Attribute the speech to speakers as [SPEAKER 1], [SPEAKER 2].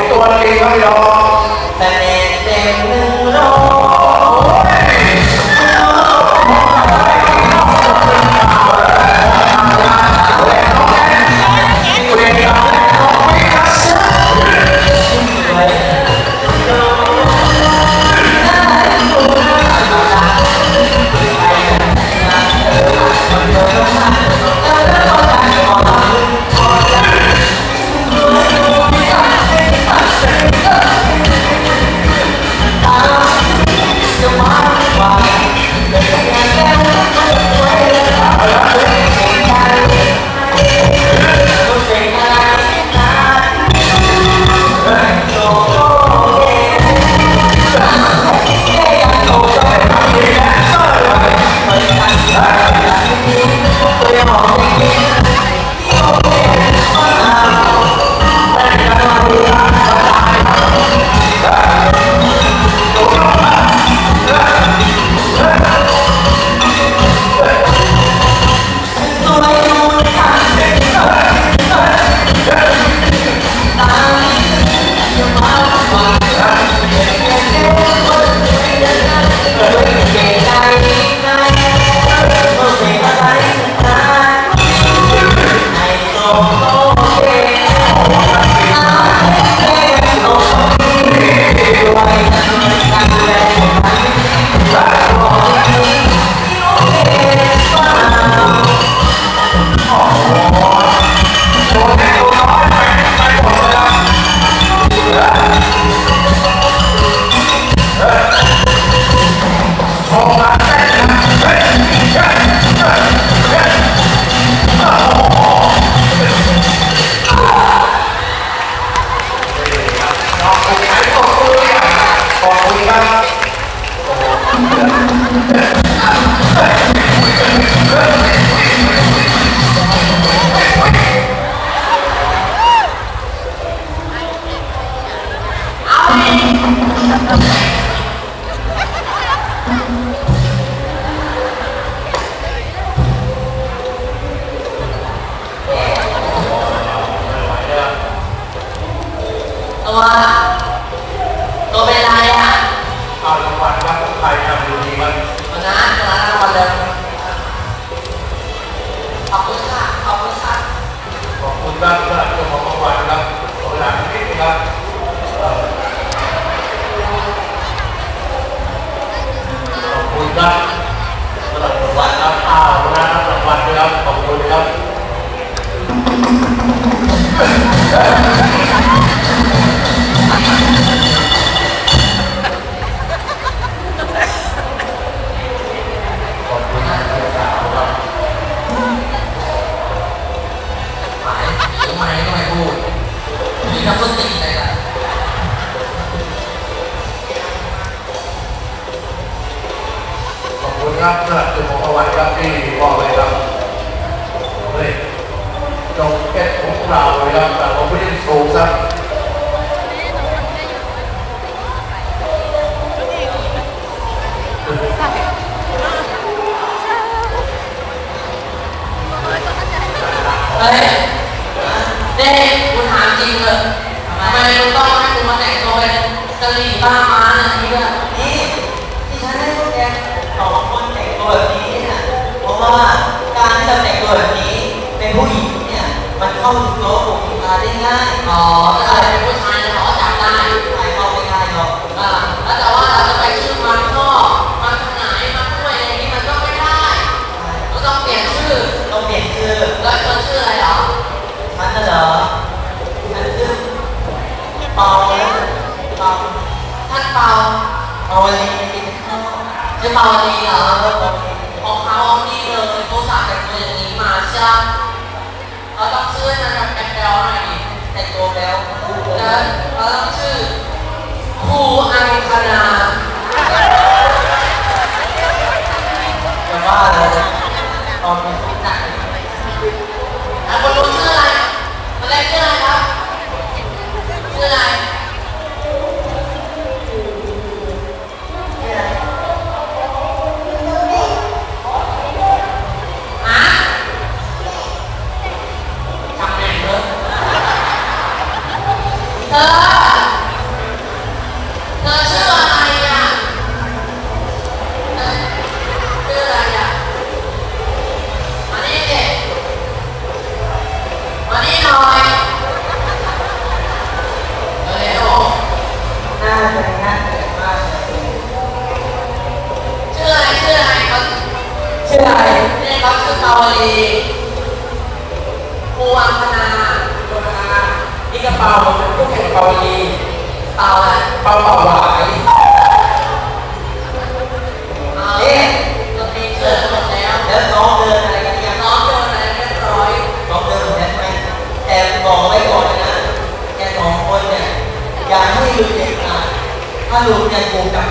[SPEAKER 1] งตัวเริงครับพี่น้อง
[SPEAKER 2] แต่เด็กเต็มหนึ่งโล ตัวตัวเป็นไรอะ
[SPEAKER 1] เอารางวัลครับใครทำดูดีมัน
[SPEAKER 2] วันนั้นวันนั้นวัน เดิมขอบคุณค่ะขอบคุณค่ะ
[SPEAKER 1] ขอบคุณครับสำหรับเจ้าของรางวัลครับขอเวลานิดนึงครับขอบคุณครับสำหรับรางวัลครับอ้าวนะครับรางวัลด้ครับขอบคุณครับ รับสำหรับเจ้าของรางวัลครับที่มอบเลยครับเฮ้ยจงเก็ตของเราเลยครับแต่ผมไม่ได้สูงสัก
[SPEAKER 2] เฮ้ยเด็กคุณถามจริงเลยทำไมมึงต้องให้กูมาแต่งตัวเป็นกะหรี่บ้าม้าเนี่ยนี่
[SPEAKER 3] นี่ที่ฉันให้พวกแกสองคนแต่งตัวแบบนี้เนี่ยเพราะว่าการที่เราแต่งตัวแบบนี้เป็นผู้หญิงเนี่ยมันเข้าถึงโลกของผู้ช
[SPEAKER 2] อ๋อถ้าเรเป็นผู้ชายเนี่ยเขาก็จับได้
[SPEAKER 3] ใครเข้าไม่ง่ายหรอก
[SPEAKER 2] อ่าแล้วแต่ว่าเราจะไปชื่อมันก็มันขนายมันด้วยอะไรนี้มันก็ไม่ได้เราต้องเปลี่ยนชื่อ
[SPEAKER 3] ต้องเปลี่ยนชื่อ
[SPEAKER 2] แล้วเธอชื่ออะไรเหรอ
[SPEAKER 3] ฉันน่ะเหรอฉันชื่อเปาเปา
[SPEAKER 2] ท่านเปา
[SPEAKER 3] เปาวลีข้าว
[SPEAKER 2] ชื่อเปาดีเหรอ
[SPEAKER 3] เออเปาลี
[SPEAKER 2] ของเขานี่เลยเขาสั่งแต่งตัวอย่างนี้มาใช่ไหมเราต้องชื่อให้นแบบแปลกๆหน่อยดิ
[SPEAKER 3] แต่งตัวแล้วคู่เล
[SPEAKER 2] แล้ว
[SPEAKER 3] ย
[SPEAKER 2] เราชื่อครูอังคณา
[SPEAKER 3] วังธนา
[SPEAKER 2] ตัวอานี่กระเป๋า
[SPEAKER 3] ของตู้แข่งเปาลีเปาอะไร
[SPEAKER 4] เปาเปาหวาย
[SPEAKER 3] เอาเอ๊ะตัวเองเกิดหมดแล้ว
[SPEAKER 2] เดิวน้องเดินอะไรกันเนี่ย
[SPEAKER 3] น้องเดินอะไรเรียบร้อย
[SPEAKER 2] น้องเดินแทนไหมแต่บอกไว้ก่อนนะแกสองคนเนี่ยอย่าให้ลุกเด็ดขาดถ้าลุก
[SPEAKER 1] เนี่ยโกงกับ